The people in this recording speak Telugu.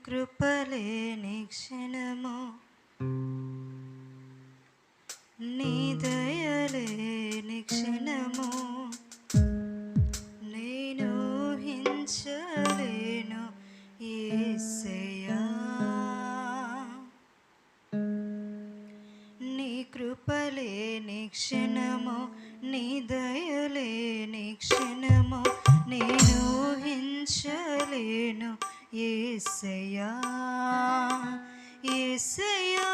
కృపలే నిక్షణము నీ దయలే నిక్షణము నేను హించలేను ఏసయా నీ కృపలే నిక్షణము నీ దయలే నిక్షణము నేను హించలేను ఏసయా ఏసయా